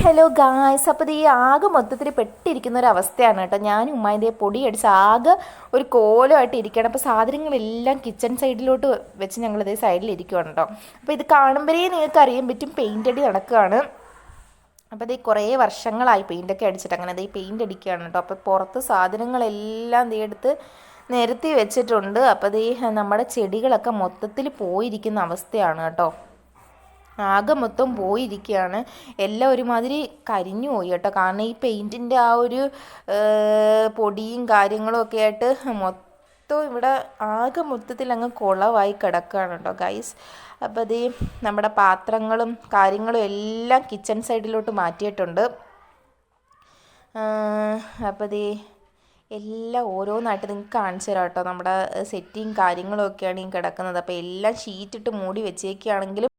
Hello guys. അപ്പോൾ ഈ ആകെ മൊത്തത്തിൽ പെട്ടിരിക്കുന്ന ഒരു അവസ്ഥയാണ് കേട്ടോ. ഞാനും ഉമ്മാതിന്റെ പൊടി അടിച്ച് ആകെ ഒരു കോലമായിട്ട് ഇരിക്കണം അപ്പോൾ സാധനങ്ങളെല്ലാം കിച്ചൺ സൈഡിലോട്ട് വെച്ച് ഞങ്ങളിതേ സൈഡിൽ ഇരിക്കുകയാണ് കേട്ടോ. അപ്പോൾ ഇത് കാണുമ്പോഴേ നിങ്ങൾക്ക് അറിയാൻ പറ്റും പെയിന്റ് അടി നടക്കുകയാണ്. അപ്പോൾ ഇത് കുറേ വർഷങ്ങളായി പെയിന്റൊക്കെ അടിച്ചിട്ട് അങ്ങനെ ഈ പെയിന്റ് അടിക്കുകയാണ് കേട്ടോ. അപ്പോൾ പുറത്ത് സാധനങ്ങളെല്ലാം ദേ എടുത്ത് നിരത്തി വെച്ചിട്ടുണ്ട്. അപ്പോൾ ദേ നമ്മുടെ ചെടികളൊക്കെ മൊത്തത്തിൽ പോയിരിക്കുന്ന അവസ്ഥയാണ് കേട്ടോ. ആകെ മൊത്തം പോയിരിക്കുകയാണ് എല്ലാം ഒരുമാതിരി കരിഞ്ഞു പോയി കേട്ടോ. കാരണം ഈ പെയിന്റിന്റെ ആ ഒരു പൊടിയും കാര്യങ്ങളും ഒക്കെ ആയിട്ട് മൊത്തം ഇവിടെ ആകെ മൊത്തത്തിൽ അങ്ങ് കുളമായി കിടക്കുകയാണ് കേട്ടോ ഗൈസ് അപ്പോൾ അത് നമ്മുടെ പാത്രങ്ങളും കാര്യങ്ങളും എല്ലാം കിച്ചൺ സൈഡിലോട്ട് മാറ്റിയിട്ടുണ്ട്. അപ്പോൾ അത് എല്ലാം ഓരോന്നായിട്ട് നിങ്ങൾക്ക് കാണിച്ചു തരാം കേട്ടോ. നമ്മുടെ സെറ്റിങ് കാര്യങ്ങളും ഒക്കെയാണ് ഈ കിടക്കുന്നത്. അപ്പോൾ എല്ലാം ഷീറ്റിട്ട് മൂടി വെച്ചേക്കുകയാണെങ്കിലും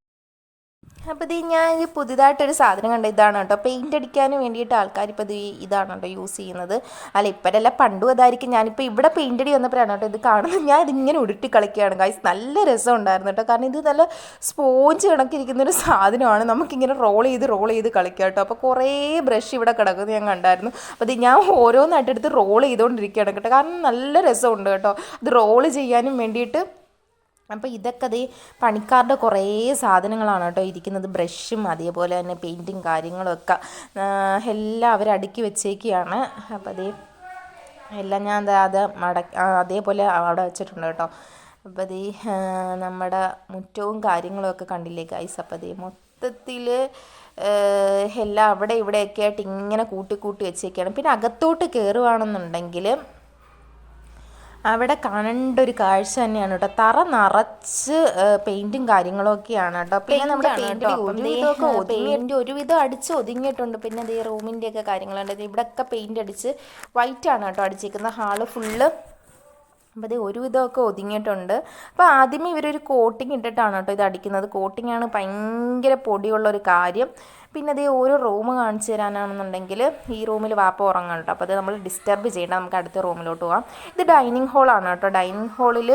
അപ്പോൾ ഇത് ഞാൻ പുതിയതായിട്ടൊരു സാധനം കണ്ട ഇതാണ് കേട്ടോ. പെയിന്റ് അടിക്കാൻ വേണ്ടിയിട്ട് ആൾക്കാർ ഇപ്പോൾ ഇത് ഇതാണ് കേട്ടോ യൂസ് ചെയ്യുന്നത്. അല്ല ഇപ്പോഴല്ല പണ്ടും അതായിരിക്കും ഞാനിപ്പോൾ ഇവിടെ പെയിന്റ് അടി വന്നപ്പോഴാണ് കേട്ടോ ഇത് കാണുന്നത്. ഞാൻ ഇതിങ്ങനെ ഉരുട്ടി കളിക്കുകയാണ് ഗൈസ് നല്ല രസം ഉണ്ടായിരുന്നു കേട്ടോ. കാരണം ഇത് നല്ല സ്പോഞ്ച് കണക്കിരിക്കുന്ന ഒരു സാധനമാണ്. നമുക്കിങ്ങനെ റോൾ ചെയ്ത് റോൾ ചെയ്ത് കളിക്കാം കേട്ടോ. അപ്പോൾ കുറേ ബ്രഷ് ഇവിടെ കിടക്കുന്നത് ഞാൻ കണ്ടായിരുന്നു. അപ്പോൾ ഇത് ഞാൻ ഓരോന്നായിട്ടെടുത്ത് റോൾ ചെയ്തുകൊണ്ടിരിക്കുകയാണ് കേട്ടോ. കാരണം നല്ല രസമുണ്ട് കേട്ടോ. ഇത് റോൾ ചെയ്യാനും വേണ്ടിയിട്ട് അപ്പോൾ ഇതൊക്കെ അതേ പണിക്കാരുടെ കുറേ സാധനങ്ങളാണ് കേട്ടോ ഇരിക്കുന്നത്. ബ്രഷും അതേപോലെ തന്നെ പെയിന്റും കാര്യങ്ങളൊക്കെ എല്ലാം അവർ അടുക്കി വെച്ചേക്കുകയാണ് അപ്പോൾ അതേ എല്ലാം ഞാൻ അത് അത് മടക്കി അതേപോലെ അവിടെ വെച്ചിട്ടുണ്ട് കേട്ടോ. അപ്പോൾ അതേ നമ്മുടെ മുറ്റവും കാര്യങ്ങളൊക്കെ കണ്ടില്ലേ ഗൈസ് അപ്പോൾ അതേ മൊത്തത്തിൽ എല്ലാം അവിടെ ഇവിടെയൊക്കെ ആയിട്ട് ഇങ്ങനെ കൂട്ടി കൂട്ടി വെച്ചേക്കുകയാണ് പിന്നെ അകത്തോട്ട് കയറുകയാണെന്നുണ്ടെങ്കിൽ അവിടെ കാണേണ്ട ഒരു കാഴ്ച തന്നെയാണ് കേട്ടോ. തറ നിറച്ച് പെയിന്റും കാര്യങ്ങളൊക്കെയാണ് കേട്ടോ. പിന്നെ നമ്മുടെ പെയിന്റ് ഒരുവിധം അടിച്ച് ഒതുങ്ങിയിട്ടുണ്ട്. പിന്നെ ദേ റൂമിന്റെ ഒക്കെ കാര്യങ്ങളുണ്ട്. ഇവിടെ ഇവിടെയൊക്കെ പെയിന്റ് അടിച്ച് വൈറ്റ് ആണ് കേട്ടോ അടിച്ചിരിക്കുന്നത് ഹാൾ ഫുള്ള് അപ്പോൾ ഇത് ഒരുവിധമൊക്കെ ഒതുങ്ങിയിട്ടുണ്ട്. അപ്പോൾ ആദ്യമേ ഇവരൊരു കോട്ടിങ് ഇട്ടിട്ടാണ് കേട്ടോ ഇത് അടിക്കുന്നത്. കോട്ടിംഗ് ആണ് ഭയങ്കര പൊടിയുള്ള ഒരു കാര്യം. പിന്നെ അതേ ഓരോ റൂം കാണിച്ചു തരാനാണെന്നുണ്ടെങ്കിൽ ഈ റൂമിൽ വാപ്പ ഉറങ്ങാം കേട്ടോ. അപ്പോൾ അത് നമ്മൾ ഡിസ്റ്റർബ് ചെയ്യേണ്ട. നമുക്ക് അടുത്ത റൂമിലോട്ട് പോകാം ഇത് ഡൈനിങ് ഹോളാണ് കേട്ടോ. ഡൈനിങ് ഹോളിൽ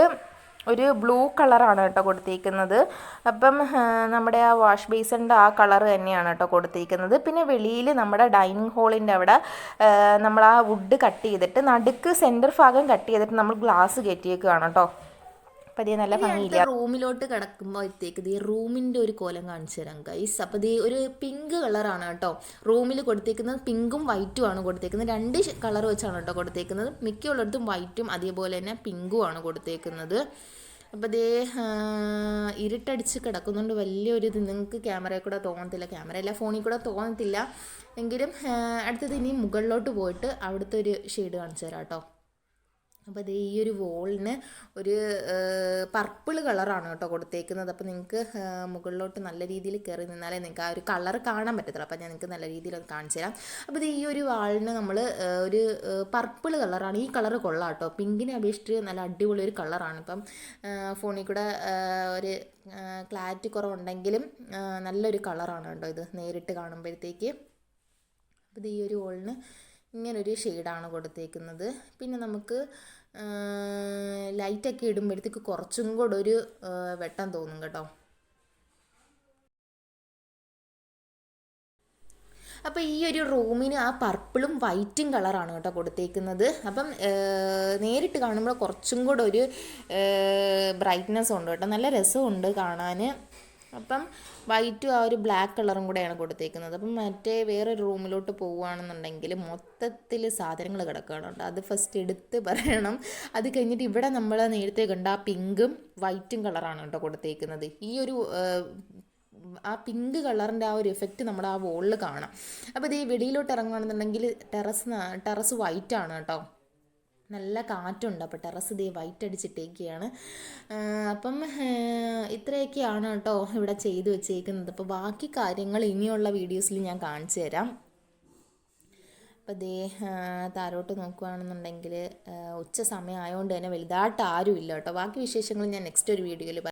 ഒരു ബ്ലൂ കളറാണ് കേട്ടോ കൊടുത്തിരിക്കുന്നത് അപ്പം നമ്മുടെ ആ വാഷ് ബേസിന്റെ ആ കളർ തന്നെയാണ് കേട്ടോ കൊടുത്തിരിക്കുന്നത് പിന്നെ വെളിയിൽ നമ്മുടെ ഡൈനിങ് ഹോളിന്റെ അവിടെ നമ്മൾ ആ വുഡ് കട്ട് ചെയ്തിട്ട് നടുക്ക് സെന്റർ ഭാഗം കട്ട് ചെയ്തിട്ട് നമ്മൾ ഗ്ലാസ് കയറ്റിയേക്കുകയാണ് കേട്ടോ. അപ്പം അതേ നല്ല ഭംഗിയില്ല റൂമിലോട്ട് കിടക്കുമ്പോഴത്തേക്ക് ദേ റൂമിന്റെ ഒരു കോലം കാണിച്ചു തരാം ഗൈസ് അപ്പോൾ ഇത് ഒരു പിങ്ക് കളറാണ് കേട്ടോ. റൂമിൽ കൊടുത്തേക്കുന്നത് പിങ്കും വൈറ്റും ആണ് കൊടുത്തേക്കുന്നത്. രണ്ട് കളർ വെച്ചാണ് കേട്ടോ കൊടുത്തേക്കുന്നത്. മിക്കുള്ളിടത്തും വൈറ്റും അതേപോലെ തന്നെ പിങ്കും ആണ് കൊടുത്തേക്കുന്നത്. അപ്പോൾ ദേ ഇരുട്ടടിച്ച് കിടക്കുന്നുണ്ട്. വലിയൊരു ഇത് നിങ്ങൾക്ക് ക്യാമറയിൽ കൂടെ തോന്നത്തില്ല. ക്യാമറ അല്ല ഫോണിൽ കൂടെ തോന്നത്തില്ല. എങ്കിലും അടുത്തത് ഇനി മുകളിലോട്ട് പോയിട്ട് അവിടുത്തെ ഒരു ഷെയ്ഡ് കാണിച്ചു തരാം കേട്ടോ. അപ്പോൾ ഇത് ഈ ഒരു വോളിന് ഒരു പർപ്പിൾ കളറാണ് കേട്ടോ കൊടുത്തേക്കുന്നത്. അപ്പോൾ നിങ്ങൾക്ക് മുകളിലോട്ട് നല്ല രീതിയിൽ കയറി നിന്നാലേ നിങ്ങൾക്ക് ആ ഒരു കളർ കാണാൻ പറ്റത്തുള്ളൂ. അപ്പോൾ ഞാൻ നിങ്ങൾക്ക് നല്ല രീതിയിൽ അത് കാണിച്ചു തരാം. അപ്പോൾ ഇത് ഈ ഒരു വാളിന് നമ്മൾ ഒരു പർപ്പിൾ കളറാണ്. ഈ കളർ കൊള്ളാം കേട്ടോ. പിങ്കിനെ അപേക്ഷിച്ച് നല്ല അടിപൊളി ഒരു കളറാണ്. ഇപ്പം ഫോണിൽ കൂടെ ഒരു ക്ലാരിറ്റി കുറവുണ്ടെങ്കിലും നല്ലൊരു കളറാണ് കേട്ടോ ഇത് നേരിട്ട് കാണുമ്പോഴത്തേക്ക്. അപ്പോൾ ഇത് ഈ ഒരു വോളിന് ഇങ്ങനൊരു ഷെയ്ഡാണ് കൊടുത്തേക്കുന്നത്. പിന്നെ നമുക്ക് ലൈറ്റൊക്കെ ഇടുമ്പോഴത്തേക്ക് കുറച്ചും കൂടെ ഒരു വെട്ടം തോന്നും കേട്ടോ. അപ്പോൾ ഈ ഒരു റൂമിന് ആ പർപ്പിളും വൈറ്റും കളറാണ് കേട്ടോ കൊടുത്തേക്കുന്നത്. അപ്പം നേരിട്ട് കാണുമ്പോൾ കുറച്ചും കൂടെ ഒരു ബ്രൈറ്റ്നെസ് ഉണ്ട് കേട്ടോ. നല്ല രസമുണ്ട് കാണാൻ അപ്പം വൈറ്റും ആ ഒരു ബ്ലാക്ക് കളറും കൂടെയാണ് കൊടുത്തേക്കുന്നത്. അപ്പം മറ്റേ വേറൊരു റൂമിലോട്ട് പോവുകയാണെന്നുണ്ടെങ്കിൽ മൊത്തത്തിൽ സാധനങ്ങൾ കിടക്കുകയാണുണ്ട്. അത് ഫസ്റ്റ് എടുത്ത് പറയണം. അത് കഴിഞ്ഞിട്ട് ഇവിടെ നമ്മൾ നേരത്തെ കണ്ട ആ പിങ്കും വൈറ്റും കളറാണ് കേട്ടോ കൊടുത്തേക്കുന്നത്. ഈ ഒരു ആ, പിങ്ക് കളറിന്റെ ആ ഒരു എഫക്റ്റ് നമ്മുടെ ആ വോളിൽ കാണാം. അപ്പോൾ ഇത് ഈ വെളിയിലോട്ട് ഇറങ്ങുകയാണെന്നുണ്ടെങ്കിൽ ടെറസ് ടെറസ് വൈറ്റാണ് കേട്ടോ. നല്ല കാറ്റുണ്ട്. അപ്പോൾ ടെറസ് ഇതേ വൈറ്റ് അടിച്ചിട്ടേക്കുകയാണ് ആ, അപ്പം ഇത്രയൊക്കെയാണ് കേട്ടോ ഇവിടെ ചെയ്തു വെച്ചേക്കുന്നത്. അപ്പോൾ ബാക്കി കാര്യങ്ങൾ ഇനിയുള്ള വീഡിയോസിൽ ഞാൻ കാണിച്ചു തരാം. അപ്പോൾ ആ, താരോട്ട് നോക്കുകയാണെന്നുണ്ടെങ്കിൽ ഉച്ച സമയം ആയതുകൊണ്ട് തന്നെ വലുതായിട്ട് ആരും ഇല്ല കേട്ടോ. ബാക്കി വിശേഷങ്ങൾ ഞാൻ നെക്സ്റ്റ് ഒരു വീഡിയോയിൽ